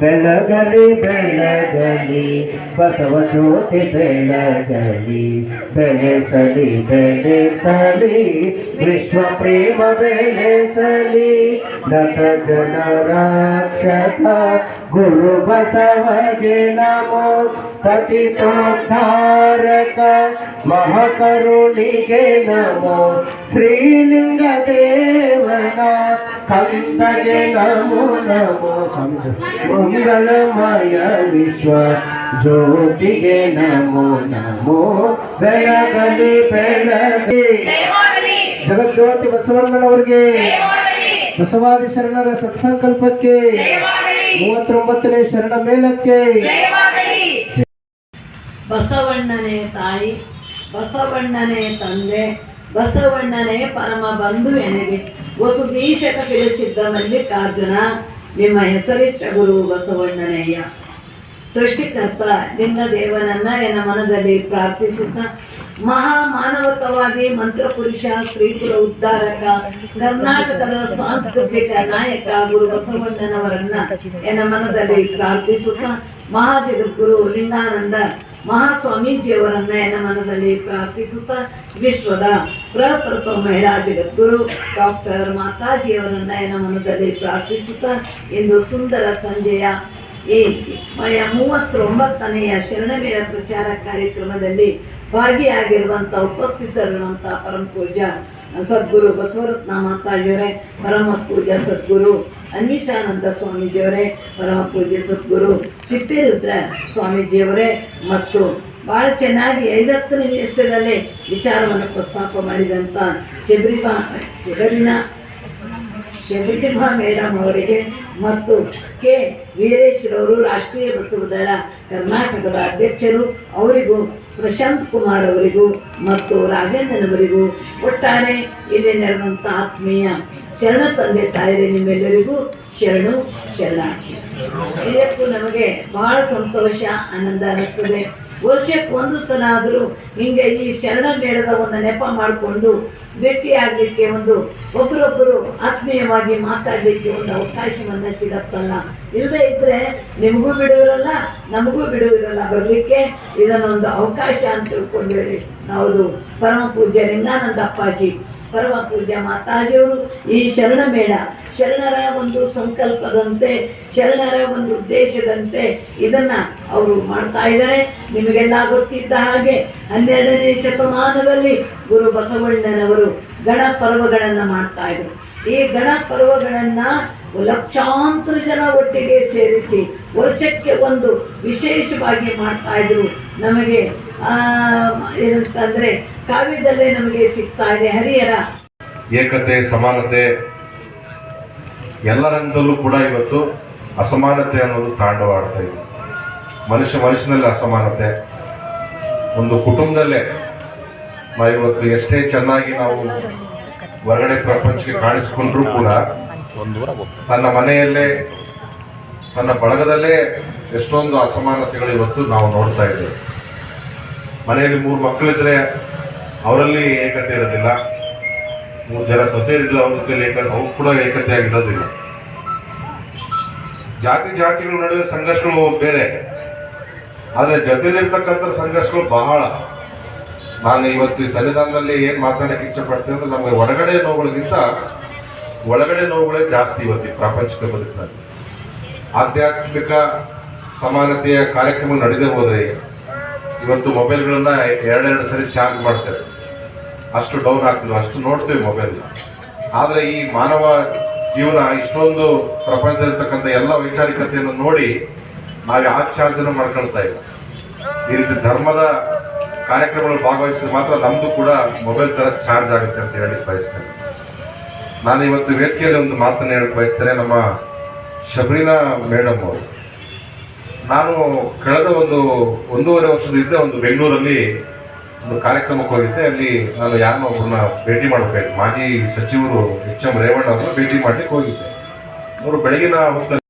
ಬೆಳಗಲಿ ಬೆಳಗಲಿ, ಬಸವ ಜ್ಯೋತಿ ಬೆಳಗಲಿ, ಬೆಳೆಸಲಿ ಬೆಳೆಸಲಿ, ವಿಶ್ವ ಪ್ರೇಮ ಬೆಳೆಸಲಿ ನತ ಜನರಾಕ್ಷಕ ಗುರು ಬಸವಗೆ ನಮೋ, ಪತಿತೋದ್ಧಾರಕ, ಮಹಾಕರುಣಿಗೆ ನಮೋ ಶ್ರೀಲಿಂಗ ದೇವನ ಕಂದಗೆ ನಮೋ ನಮೋ ಸ್ವಾಮಿ ಮಂಗಳಮಯ ವಿಶ್ವ ಜ್ಯೋತಿಗೆ ನಮೋ ನಮೋ ಬೆಳಗಲಿ ಬೆಳಗಿ ಜಗಜ್ಯೋತಿ ಬಸವಣ್ಣನವರಿಗೆ ಬಸವಾದಿ ಶರಣರ ಸತ್ಸಂಕಲ್ಪಕ್ಕೆ. ಮೂವತ್ತೊಂಬತ್ತನೇ ಶರಣ ಮೇಲಕ್ಕೆ ಬಸವಣ್ಣನೇ ತಾಯಿ ಬಸವಣ್ಣನೇ ತಂದೆ ಬಸವಣ್ಣನೇ ಪರಮ ಬಂಧು ಎನಗೆ. ವಸುದೀಶಕ ತಿಳಿಸಿದ್ದ ಮಲ್ಲಿಕಾರ್ಜುನ ನಿಮ್ಮ ಹೆಸರಿಟ್ಟ ಗುರು ಬಸವಣ್ಣನಯ್ಯ. ಸೃಷ್ಟಿಕರ್ತ, ನಿನ್ನ ದೇವನನ್ನ ಎನ್ನ ಮನದಲ್ಲಿ ಪ್ರಾರ್ಥಿಸುತ್ತಾ ಮಹಾ ಮಾನವತವಾದಿ ಮಂತ್ರಪುರುಷ ಸ್ತ್ರೀಪುರ ಉದ್ಧಾರಕ, ಕರ್ನಾಟಕದ ಸಾಂಸ್ಕೃತಿಕ ನಾಯಕ ಗುರು ಬಸವಣ್ಣನವರನ್ನ ಎನ್ನ ಮನದಲ್ಲಿ ಪ್ರಾರ್ಥಿಸುತ್ತಾ ಮಹಾಜಗದ್ಗುರು ಲಿಂಗಾನಂದ ಮಹಾಸ್ವಾಮೀಜಿಯವರನ್ನ ಎನ್ನ ಮನದಲ್ಲಿ ಪ್ರಾರ್ಥಿಸುತ್ತಾ ವಿಶ್ವದ ಪ್ರಪ್ರಥಮ ಮಹಿಳಾ ಜಗದ್ಗುರು ಡಾಕ್ಟರ್ ಮಾತಾಜಿಯವರನ್ನ ಎನ್ನ ಮನದಲ್ಲಿ ಪ್ರಾರ್ಥಿಸುತ್ತಾ ಇಂದು ಸುಂದರ ಸಂಜೆಯ ಈ ಮೂವತ್ತೊಂಬತ್ತನೆಯ ಶರಣಮೇಳ ಪ್ರಚಾರ ಕಾರ್ಯಕ್ರಮದಲ್ಲಿ ಭಾಗಿಯಾಗಿರುವಂಥ ಉಪಸ್ಥಿತರಿರುವಂಥ ಪರಮ ಪೂಜ್ಯ ಸದ್ಗುರು ಬಸವರತ್ನ ಮಾತಾಜಿಯವರೇ, ಪರಮ ಪೂಜ್ಯ ಸದ್ಗುರು ಅನ್ವಿಷಾನಂದ ಸ್ವಾಮೀಜಿಯವರೇ, ಪರಮ ಪೂಜ್ಯ ಸದ್ಗುರು ತಿಪ್ಪೇರುದ್ರ ಸ್ವಾಮೀಜಿಯವರೇ ಮತ್ತು ಭಾಳ ಚೆನ್ನಾಗಿ ಐದತ್ತು ನಿಮಿಷದಲ್ಲಿ ವಿಚಾರವನ್ನು ಪ್ರಸ್ತಾಪ ಮಾಡಿದಂಥ ಶಬರಿಮಾ ಶಬರಿನ ಶಬರಿಮಾ ಮೇಡಮ್ ಅವರಿಗೆ ಮತ್ತು ಕೆ. ವೀರೇಶ್ವರವರು ರಾಷ್ಟ್ರೀಯ ಬಸವದಳ ಕರ್ನಾಟಕದ ಅಧ್ಯಕ್ಷರು. ಅವರಿಗೂ ಪ್ರಶಾಂತ್ ಕುಮಾರ್ ಅವರಿಗೂ ಮತ್ತು ರಾಜೇಂದ್ರನವರಿಗೂ ಒಟ್ಟಾರೆ ಇಲ್ಲಿ ನಡೆದಂಥ ಆತ್ಮೀಯ ಶರಣ ತಂದೆ ತಾಯರೇ ನಿಮ್ಮೆಲ್ಲರಿಗೂ ಶರಣು ಶರಣಾರ್ಥಿ. ಇದಕ್ಕೂ ನಮಗೆ ಬಹಳ ಸಂತೋಷ ಆನಂದ ಅನ್ನಿಸ್ತದೆ. ವರ್ಷಕ್ಕೆ ಒಂದು ಸಲ ಆದರೂ ಹಿಂಗೆ ಈ ಶರಣ ಮೇಳದ ಒಂದು ನೆಪ ಮಾಡಿಕೊಂಡು ಭೇಟಿಯಾಗಲಿಕ್ಕೆ ಒಂದು ಒಬ್ಬರೊಬ್ಬರು ಆತ್ಮೀಯವಾಗಿ ಮಾತಾಡಲಿಕ್ಕೆ ಒಂದು ಅವಕಾಶವನ್ನು ಸಿಗತ್ತಲ್ಲ. ಇಲ್ಲದೆ ಇದ್ದರೆ ನಿಮಗೂ ಬಿಡುವಿರಲ್ಲ, ನಮಗೂ ಬಿಡುವಿರಲ್ಲ ಬರಲಿಕ್ಕೆ. ಇದನ್ನೊಂದು ಅವಕಾಶ ಅಂತ ತಿಳ್ಕೊಂಡ್ರಿ ನಾವು ಪರಮ ಪೂಜ್ಯ ಲಿಂಗಾನಂದ ಅಪ್ಪಾಜಿ ಪರಮ ಪೂಜ್ಯ ಮಾತಾಜಿಯವರು, ಈ ಶರಣ ಮೇಳ, ಶರಣರ ಒಂದು ಸಂಕಲ್ಪದಂತೆ, ಶರಣರ ಒಂದು ಉದ್ದೇಶದಂತೆ ಇದನ್ನ ಅವರು ಮಾಡ್ತಾ ಇದ್ದಾರೆ. ನಿಮಗೆಲ್ಲ ಗೊತ್ತಿದ್ದ ಹಾಗೆ ಹನ್ನೆರಡನೇ ಶತಮಾನದಲ್ಲಿ ಗುರು ಬಸವಣ್ಣನವರು ಗಣ ಪರ್ವಗಳನ್ನ ಮಾಡ್ತಾ ಇದ್ರು. ಈ ಗಣ ಪರ್ವಗಳನ್ನ ಲಕ್ಷಾಂತರ ಜನ ಒಟ್ಟಿಗೆ ಸೇರಿಸಿ ವರ್ಷಕ್ಕೆ ಒಂದು ವಿಶೇಷವಾಗಿ ಮಾಡ್ತಾ ಇದ್ರು. ನಮಗೆ ಏನಂತಂದ್ರೆ ಕಾವ್ಯದಲ್ಲೇ ನಮಗೆ ಸಿಗ್ತಾ ಇದೆ. ಹರಿಹರ. ಏಕತೆ, ಸಮಾನತೆ ಎಲ್ಲರಿಂದಲೂ ಕೂಡ ಇವತ್ತು ಅಸಮಾನತೆ ಅನ್ನೋದು ತಾಂಡವಾಡ್ತಾ ಇದೆ. ಮನುಷ್ಯ ಮನುಷ್ಯನಲ್ಲಿ ಅಸಮಾನತೆ. ಒಂದು ಕುಟುಂಬದಲ್ಲೇ ನಾವು ಇವತ್ತು ಎಷ್ಟೇ ಚೆನ್ನಾಗಿ ನಾವು ಹೊರಗಡೆ ಪ್ರಪಂಚಕ್ಕೆ ಕಾಣಿಸ್ಕೊಂಡ್ರೂ ಕೂಡ ತನ್ನ ಮನೆಯಲ್ಲೇ, ತನ್ನ ಬಳಗದಲ್ಲೇ ಎಷ್ಟೊಂದು ಅಸಮಾನತೆಗಳು ಇವತ್ತು ನಾವು ನೋಡ್ತಾ ಇದ್ದೇವೆ. ಮನೆಯಲ್ಲಿ ಮೂರು ಮಕ್ಕಳಿದ್ರೆ ಅವರಲ್ಲಿ ಏಕತೆ ಇರೋದಿಲ್ಲ. ಮೂರು ಜನ ಸೊಸೆಯರಿದ್ರೆ ಅವ್ರ ಜೊತೆ ಏಕ ಅವ್ರು ಕೂಡ ಏಕತೆ ಆಗಿರೋದಿಲ್ಲ. ಜಾತಿ ಜಾತಿಗಳ ನಡುವೆ ಸಂಘರ್ಷಗಳು ಬೇರೆ. ಆದರೆ ಜೊತೆಲಿರ್ತಕ್ಕಂಥ ಸಂಘರ್ಷಗಳು ಬಹಳ. ನಾನು ಇವತ್ತು ಸನ್ನಿಧಾನದಲ್ಲಿ ಏನು ಮಾತಾಡಕ್ಕೆ ಇಚ್ಛೆ ಪಡ್ತೀನಿ ಅಂದ್ರೆ ನಮಗೆ ಹೊರಗಡೆ ನೋವುಗಳಿಗಿಂತ ಒಳಗಡೆ ನೋವುಗಳೇ ಜಾಸ್ತಿ ಇವತ್ತು ಪ್ರಾಪಂಚಿಕ ಬದುಕಿನಲ್ಲಿ. ಆಧ್ಯಾತ್ಮಿಕ ಸಮಾನತೆಯ ಕಾರ್ಯಕ್ರಮ ನಡೆದೇ ಹೋದರೆ ಇವತ್ತು ಮೊಬೈಲ್ಗಳನ್ನ ಎರಡೆರಡು ಸರಿ ಚಾರ್ಜ್ ಮಾಡ್ತೇವೆ. ಅಷ್ಟು ಡೌನ್ ಆಗ್ತದೆ ಅಷ್ಟು ನೋಡ್ತೇವೆ ಮೊಬೈಲ್. ಆದರೆ ಈ ಮಾನವ ಜೀವನ ಇಷ್ಟೊಂದು ಪ್ರಪಂಚದಲ್ಲಿರ್ತಕ್ಕಂಥ ಎಲ್ಲ ವೈಚಾರಿಕತೆಯನ್ನು ನೋಡಿ ನಾವು ಆ ಚಾರ್ಜನ್ನು ಮಾಡ್ಕೊಳ್ತಾ ಇಲ್ಲ ಈ ರೀತಿ ಧರ್ಮದ ಕಾರ್ಯಕ್ರಮಗಳು ಭಾಗವಹಿಸಿದ್ರೆ ಮಾತ್ರ ನಮ್ದು ಕೂಡ ಮೊಬೈಲ್ ಥರ ಚಾರ್ಜ್ ಆಗುತ್ತೆ ಅಂತ ಹೇಳಿ ಬಯಸ್ತೇನೆ. ನಾನು ಇವತ್ತು ವೇದಿಕೆಯಲ್ಲಿ ಒಂದು ಮಾತನ್ನು ಹೇಳಕ್ ಬಯಸ್ತೇನೆ, ನಮ್ಮ ಶಬರಿನಾ ಮೇಡಮ್ ಅವರು. ನಾನು ಕಳೆದ ಒಂದು ಒಂದೂವರೆ ವರ್ಷದಿಂದ ಒಂದು ಬೆಂಗಳೂರಲ್ಲಿ ಒಂದು ಕಾರ್ಯಕ್ರಮಕ್ಕೆ ಹೋಗಿದ್ದೆ. ಅಲ್ಲಿ ನಾನು ಯಾರನ್ನೋ ಒಬ್ಬರನ್ನ ಭೇಟಿ ಮಾಡಬೇಕು ಮಾಜಿ ಸಚಿವರು ಎಚ್ ಎಂ ರೇವಣ್ಣ ಅವರು ಭೇಟಿ ಮಾಡಲಿಕ್ಕೆ ಹೋಗಿದ್ದೆ. ಅವರು ಬೆಳಗಿನ ಹೊತ್ತಲ್ಲಿ